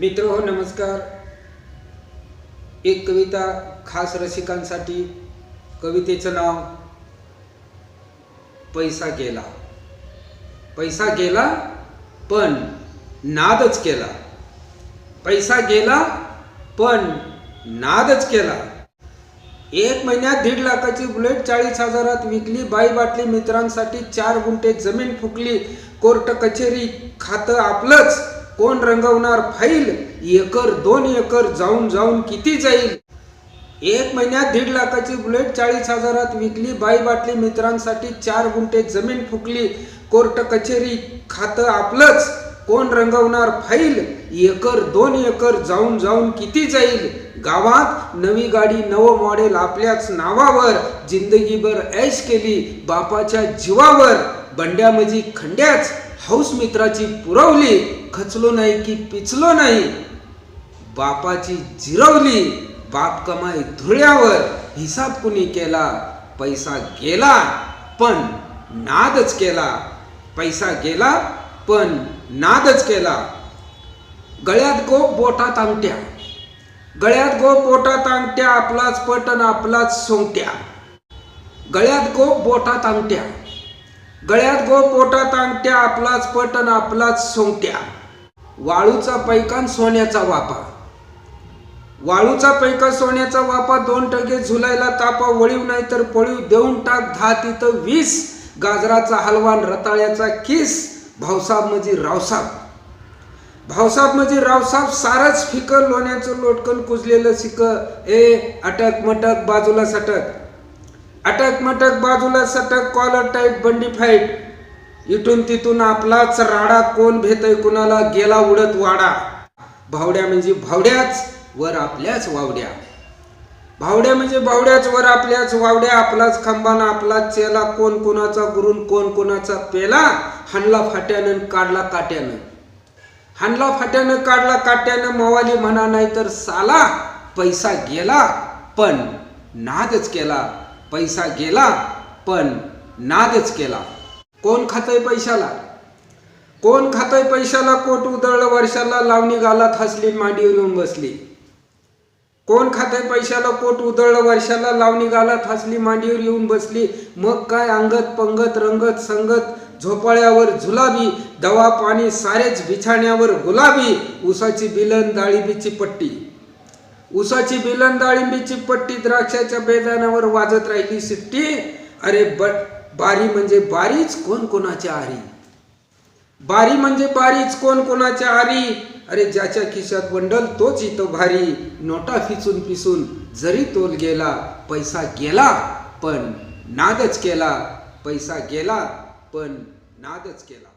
मित्र हो नमस्कार. एक कविता खास रसिकांसाठी. कवितेचं नाव पैसा गेला. पैसा गेला पण नादच केला. पैसा गेला पण नादच केला. एक महिन्यात दीड लाखाची बुलेट चाळीस हजारात विकली. बाई बाटली मित्रांसाठी चार गुंठे जमीन फुकली. कोर्ट कचेरी खातं आपलंच. कोण रंगवणार फाईल? एकर दोन एकर जाऊन जाऊन किती जाईल? एक महिन्यात दीड लाखाची बुलेट चाळीस हजारात विकली. बाई बाटली मित्रांसाठी चार गुंठे जमीन फुकली. कोर्ट कचेरी खातं आपलंच. कोण रंगवणार फाईल? एकर दोन एकर जाऊन जाऊन किती जाईल? गावात नवी गाडी नवं मॉडेल आपल्याच नावावर. जिंदगीभर ऐश केली बापाच्या जीवावर. बंड्यामजी खंड्याच. हौस मित्राची पुरवली खचलो नाही की पिचलो नाही. बापाची जिरवली बाप कमाई धुळ्यावर हिसाब कुणी केला पैसा गेला पण नादच केला. पैसा गेला पण नादच केला. गळ्यात गोप बोटात आमट्या गळ्यात गोप बोटात आमट्या आपलाच पटन आपलाच सोंगट्या. गळ्यात गोप बोटात आमट्या गळ्यात गो पोटात अंगठ्या आपलाच पटन आपलाच सोंगट्या. वाळूचा पैकान सोन्याचा वापा. वाळूचा पैका सोन्याचा वापा दोन टके झुलायला तापा वळीव नाही तर पळीव देऊन टाक दहा तिथं वीस. गाजराचा हलवान रताळ्याचा किस भाऊसाब म्हणजे रावसाब भावसाब म्हणजे रावसाब सारच फिकं लोण्याचं लोटकन कुजलेलं सिक. ए अटक मटक बाजूला सटक. अटक मटक बाजूला सटक कॉलर टाईट बंडी फाईट इथून तिथून आपलाच राडा कोण भेटय कुणाला गेला उडत वाडा. भावड्या म्हणजे भावड्याच वर आपल्याच वावड्या. भावड्या म्हणजे भावड्याच वर आपल्याच वावड्या. आपलाच खांबाना आपलाच चेला कोण कोणाचा गुरून कोण कोणाचा पेला हाणला फाट्यानं काढला काट्यानं. हाणला फाट्यानं काढला काट्यानं मवाली म्हणा नाही तर साला पैसा गेला पण नादच केला. पैसा गेला पण नादच केला. कोण खातंय पैशाला? कोण खातंय पैशाला? कोट उधळलं वर्षाला लावणी गालात हसली मांडीवर येऊन बसली. कोण खातंय पैशाला? कोट उधळलं वर्षाला लावणी गालात हसली मांडीवर येऊन बसली. मग काय अंगत पंगत रंगत संगत झोपाळ्यावर झुलाबी दवा पाणी सारेच बिछाण्यावर गुलाबी उसाची बिलन डाळिंबीची पट्टी. उसाची बिलन डाळिंबीची पट्टी द्राक्षाच्या बेदानावर वाजत राहिली सिट्टी. अरे ब बारी म्हणजे बारीच कोण कोणाच्या आरी? बारी म्हणजे बारीच कोण कोणाच्या आरी? अरे ज्याच्या खिशात बंडल तोच इथं भारी. नोटा फिचून पिसून जरी तोल गेला पैसा गेला पण नादच केला. पैसा गेला पण नादच केला.